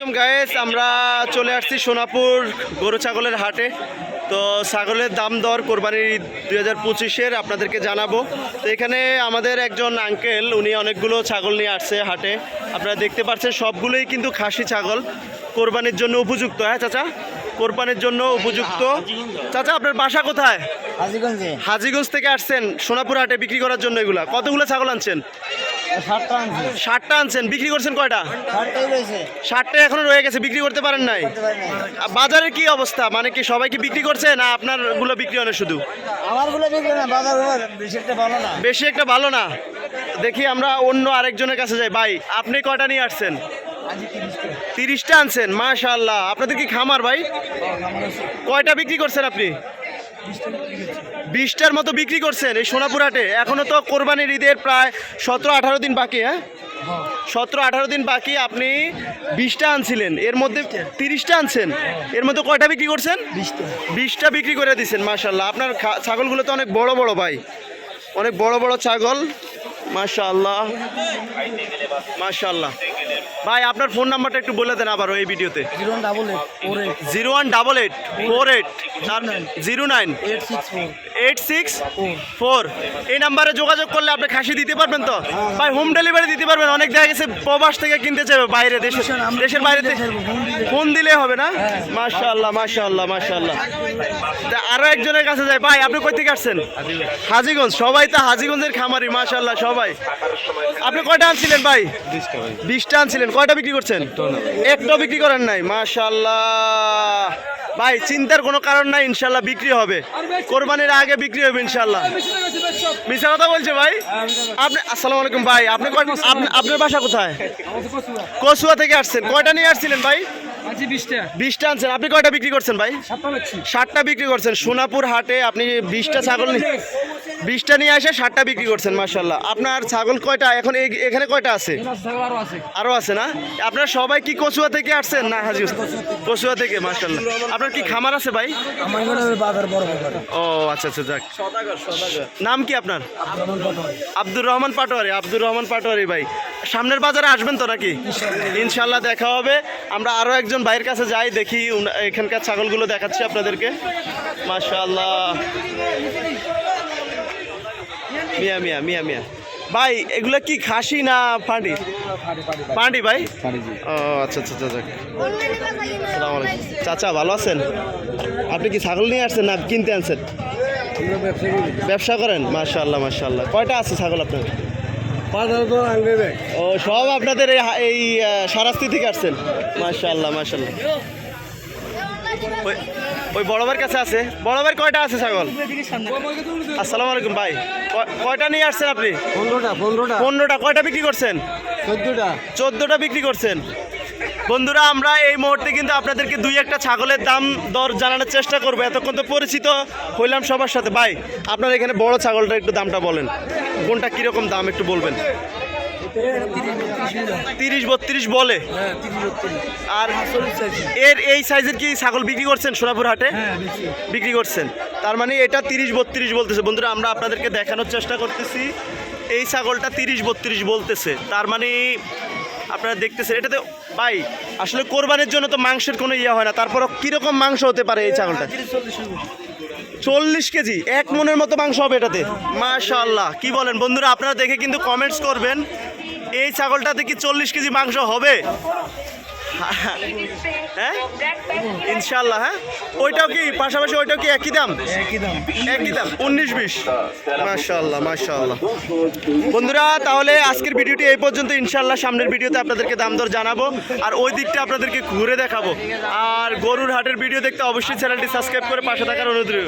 Guys আমরা চলে আসছি সোনাপুর গরু ছাগলের হাটে। তো ছাগলের দাম দর কোরবানির দুই হাজার পঁচিশের আপনাদেরকে জানাব। তো এখানে আমাদের একজন আঙ্কেল উনি অনেকগুলো ছাগল নিয়ে আসছে হাটে। আপনারা দেখতে পাচ্ছেন সবগুলোই কিন্তু খাসি ছাগল। কোরবানির জন্য উপযুক্ত হ্যাঁ চাচা? কোরবানির জন্য উপযুক্ত। চাচা আপনার বাসা কোথায়? হাজিগঞ্জে। হাজিগঞ্জ থেকে আসছেন সোনাপুর হাটে বিক্রি করার জন্য এগুলা। কতগুলো ছাগল আনছেন? ষাটটা আনছেন। বিক্রি করছেন কয়টা? ষাটটা এখনও রয়ে গেছে বিক্রি করতে পারেন নাই? বাজারের কি অবস্থা? মানে কি সবাই কি বিক্রি করছে না আপনারগুলো বিক্রি হয় না শুধু? আমার বিক্রি না বাজার বেশি একটা ভালো না। বেশি একটা ভালো না? দেখি আমরা অন্য আরেকজনের কাছে যাই। ভাই আপনি কয়টা নিয়ে আসছেন? তিরিশটা। তিরিশটা আনছেন মাশাল্লাহ আপনাদের কি খামার ভাই? কয়টা বিক্রি করছেন আপনি? বিশটার মতো বিক্রি করছেন এই সোনাপুর হাটে। এখনও তো কোরবানির ঈদের প্রায় সতেরো আঠারো দিন বাকি হ্যাঁ? সতেরো আঠারো দিন বাকি আপনি বিশটা আনছিলেন। এর মধ্যে তিরিশটা আনছেন। এর মধ্যে কয়টা বিক্রি করছেন? বিশটা। বিক্রি করে দিচ্ছেন মাশাল্লাহ আপনার ছাগলগুলো তো অনেক বড় বড় ভাই। অনেক বড় বড় ছাগল মাশাল্লাহ মাশাল্লাহ ভাই আপনার ফোন নাম্বারটা একটু বলে দেন আবারও এই ভিডিওতে। Zero double eight four eight. Zero one double eight four eight. Zero nine. Eight six four এই নাম্বারে যোগাযোগ করলে আপনি খাসি দিতে পারবেন তো? ভাই হোম ডেলিভারি দিতে পারবেন। অনেক দেখা গেছে প্রবাস থেকে কিনতে যাবে বাইরে দেশের দেশের বাইরে ফোন দিলে। হবে না? মাশাআল্লাহ মাশাআল্লাহ মাশাআল্লাহ। তা আরও একজনের কাছে যাই। ভাই আপনি কই থেকে আসছেন? হাজিগঞ্জ। সবাই তো হাজিগঞ্জের খামারি মাশাআল্লাহ সবাই। আপনি কয়টা আনছিলেন ভাই? বিশটা আনছিলেন। কয়টা বিক্রি করছেন? একটাও বিক্রি করেন নাই মাশাআল্লাহ। ভাই চিন্তার কোনো কারণ নাই ইনশাল্লাহ বিক্রি হবে। কোরবানির আগে বিক্রি হবে ইনশাল্লাহ। মিশা কথা বলছে ভাই? আপনি আসসালামু আলাইকুম ভাই আপনি আপনার বাসা কোথায়? কসুয়া থেকে আসছেন। কয়টা নিয়ে আসছিলেন ভাই? বিশটা আনছেন। আপনি কয়টা বিক্রি করছেন ভাই? ষাটটা বিক্রি করছেন। সোনাপুর হাটে আপনি বিশটা ছাগল নিয়ে বিশটা নিয়ে এসে ষাটটা বিক্রি করছেন মার্শাল্লাহ আপনার ছাগল কয়টা? এখন এখানে কয়টা আছে? আরও আছে। না? আপনারা সবাই কি কচুয়া থেকে আসছেন? না হাজি কচুয়া থেকে মার্শাল্লাহ আপনার কি খামার আছে ভাই? ও আচ্ছা আচ্ছা যাক। নাম কি আপনার? আব্দুর রহমান পাটোয়ারি আব্দুর রহমান পাটোয়ারি ভাই। সামনের বাজারে আসবেন তো নাকি? ইনশাল্লাহ দেখা হবে। আমরা আরও একজন ভাইয়ের কাছে যাই দেখি এখানকার ছাগলগুলো দেখাচ্ছি আপনাদেরকে। মাশাআল্লাহ। মিয়া মিয়া মিয়া মিয়া। ভাই এগুলো কি খাসি না ফাঁড়ি ফাঁড়ি ভাই? ও আচ্ছা আচ্ছা আচ্ছা চাচা ভালো আছেন? আপনি কি ছাগল নিয়ে আসছেন না কিনতে আনছেন? ব্যবসা করেন? মাশাআল্লাহ মাশাআল্লাহ। কয়টা আছে ছাগল আপনার? ও সব আপনাদের এই সারাস্তি থেকে আসছেন? মাশাআল্লাহ মাশাআল্লাহ। ওই ওই বড় কাছে আছে। বড় ভাইয়ের কয়টা আছে ছাগল? আসসালামু আলাইকুম ভাই। কয়- কয়টা নিয়ে আসছেন আপনি? পনেরোটা পনেরোটা। পনেরোটা কয়টা বিক্রি করছেন? চোদ্দটা। চোদ্দোটা বিক্রি করছেন। বন্ধুরা আমরা এই মুহূর্তে কিন্তু আপনাদেরকে দুই একটা ছাগলের দাম দর জানানোর চেষ্টা করব। এতক্ষণ তো পরিচিত হইলাম সবার সাথে। ভাই আপনার এখানে বড় ছাগলটা একটু দামটা বলেন। কোনটা কীরকম দাম একটু বলবেন? তিরিশ বত্রিশ বলে। আর এর এই সাইজের কি ছাগল বিক্রি করছেন সোনাপুর হাটে? বিক্রি করছেন। তার মানে এটা তিরিশ বত্রিশ বলতেছে। বন্ধুরা, আমরা আপনাদেরকে দেখানোর চেষ্টা করতেছি। এই ছাগলটা তিরিশ বত্রিশ বলতেছে। তার মানে আপনারা দেখতেছেন, এটাতে ভাই, আসলে কোরবানির জন্য তো মাংসের কোনো ইয়ে হয় না। তারপর কীরকম মাংস হতে পারে এই ছাগলটা? চল্লিশ কেজি এক মনের মতো মাংস হবে এটাতে। মাশাল্লাহ কি বলেন বন্ধুরা আপনারা দেখে কিন্তু কমেন্টস করবেন এই ছাগলটাতে কি চল্লিশ কেজি মাংস হবে? হ্যাঁ? ইনশাল্লাহ হ্যাঁ? ওইটাও কি পাশাপাশি ওইটাও কি একই দাম? একই দাম। একই দাম উনিশ বিশ। মাশাল্লাহ মাশাল্লাহ বন্ধুরা তাহলে আজকের ভিডিওটি এই পর্যন্ত ইনশাল্লাহ সামনের ভিডিওতে আপনাদেরকে দাম দর জানাব আর ওই দিকটা আপনাদেরকে ঘুরে দেখাবো। আর গরুর হাটের ভিডিও দেখতে অবশ্যই চ্যানেলটি সাবস্ক্রাইব করে পাশে থাকার অনুরোধ।